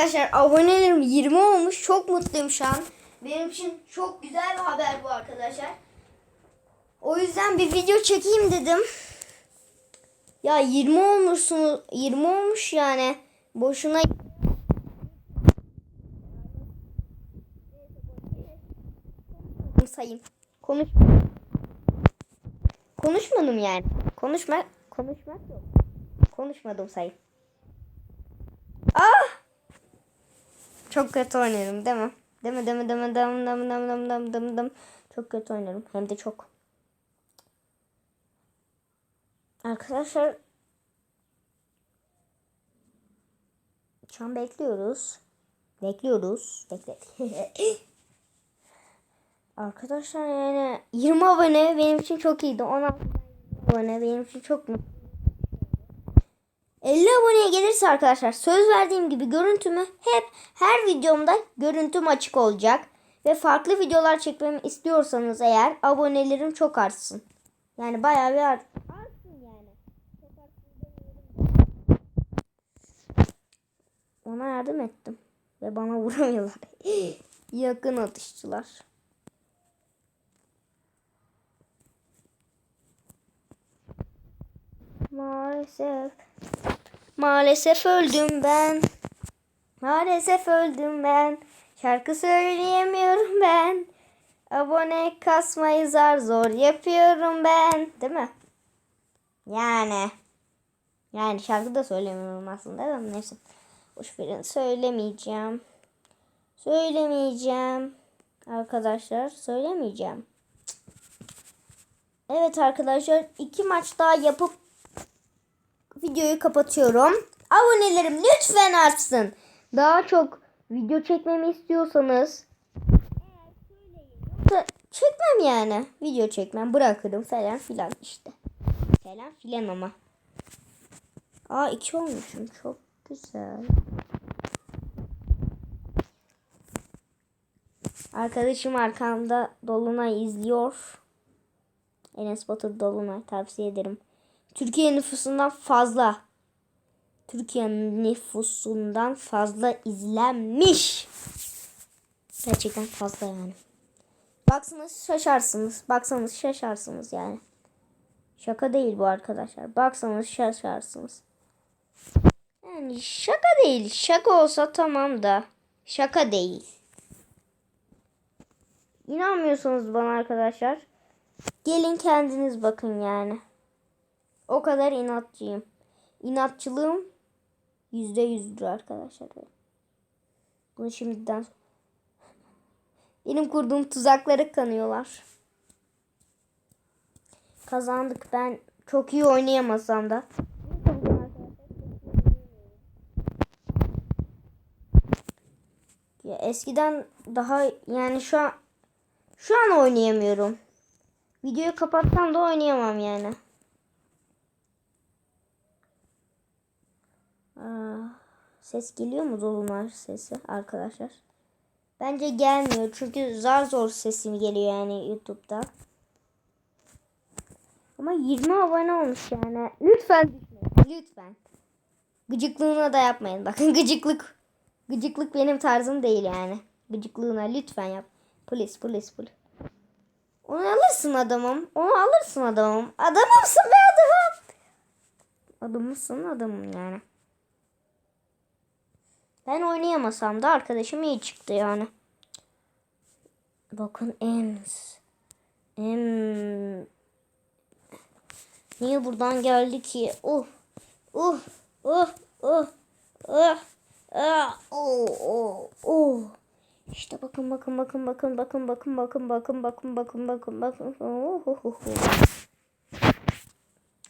arkadaşlar abonelerim 20 olmuş. Çok mutluyum şu an. Benim için çok güzel bir haber bu arkadaşlar. O yüzden bir video çekeyim dedim. Ya 20 olmuşsunuz. 20 olmuş yani. Boşuna sayayım. Konuş. Konuşmadım yani. Konuşma konuşmak yok. Konuşmadım sayayım. Ah! Çok kötü oynarım değil mi? Değil mi? Değil mi? Değil mi? Değil mi? Değil mi? Değil mi? Değil mi? Değil mi? Değil mi? Çok kötü oynarım. Hem de çok. Arkadaşlar şu an bekliyoruz. Bekliyoruz. Bekle. Arkadaşlar yani 20 abone benim için çok iyiydi. 16 abone benim için çok mutlu. 50 aboneye gelirse arkadaşlar söz verdiğim gibi görüntümü hep her videomda görüntüm açık olacak. Ve farklı videolar çekmemi istiyorsanız eğer abonelerim çok artsın. Yani bayağı bir art artsın yani. Ona yardım ettim. Ve bana vuramıyorlar. Yakın atışçılar. Maalesef. Maalesef öldüm ben. Maalesef öldüm ben. Şarkı söyleyemiyorum ben. Abone kasmayı zar zor yapıyorum ben. Değil mi? Yani. Yani şarkı da söylemiyorum aslında da neyse. Boş verin söylemeyeceğim. Söylemeyeceğim. Arkadaşlar söylemeyeceğim. Evet arkadaşlar iki maç daha yapıp videoyu kapatıyorum. Abonelerim lütfen artsın. Daha çok video çekmemi istiyorsanız çekmem yani. Video çekmem bırakırım falan filan işte. Falan filan ama. Aa iki olmuşum. Çok güzel. Arkadaşım arkamda Dolunay izliyor. Enes Batur Dolunay tavsiye ederim. Türkiye nüfusundan fazla. Türkiye nüfusundan fazla izlenmiş. Gerçekten fazla yani. Baksanız şaşarsınız. Baksanız şaşarsınız yani. Şaka değil bu arkadaşlar. Baksanız şaşarsınız. Yani şaka değil. Şaka olsa tamam da. Şaka değil. İnanmıyorsunuz bana arkadaşlar. Gelin kendiniz bakın yani. O kadar inatçıyım. İnatçılığım yüzde yüzdür arkadaşlar. Bunu şimdiden benim kurduğum tuzakları kanıyorlar. Kazandık. Ben çok iyi oynayamasam da. Ya eskiden daha yani şu an şu an oynayamıyorum. Videoyu kapatsam da oynayamam yani. Ses geliyor mu dolunay sesi arkadaşlar? Bence gelmiyor çünkü zar zor sesim geliyor yani YouTube'da. Ama 20 abone olmuş yani. Lütfen düşmeyin. Lütfen. Gıcıklığına da yapmayın. Bakın gıcıklık. Gıcıklık benim tarzım değil yani. Gıcıklığına lütfen yap. Polis polis polis. Onu alırsın adamım. Onu alırsın adamım. Adamımsın be adamım. Adamımsın adamım yani. Ben oynayamasam da arkadaşım iyi çıktı yani. Bakın Ems. Em. Niye buradan geldi ki? Uh. Uh. Uh. Uh. Uh. Uh. Oh. Oh. Oh. İşte bakın bakın bakın bakın bakın bakın bakın bakın bakın bakın bakın bakın. Oh, oh, oh.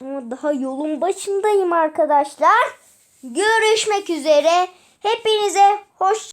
Ama daha yolun başındayım arkadaşlar. Görüşmek üzere. Hepinize hoş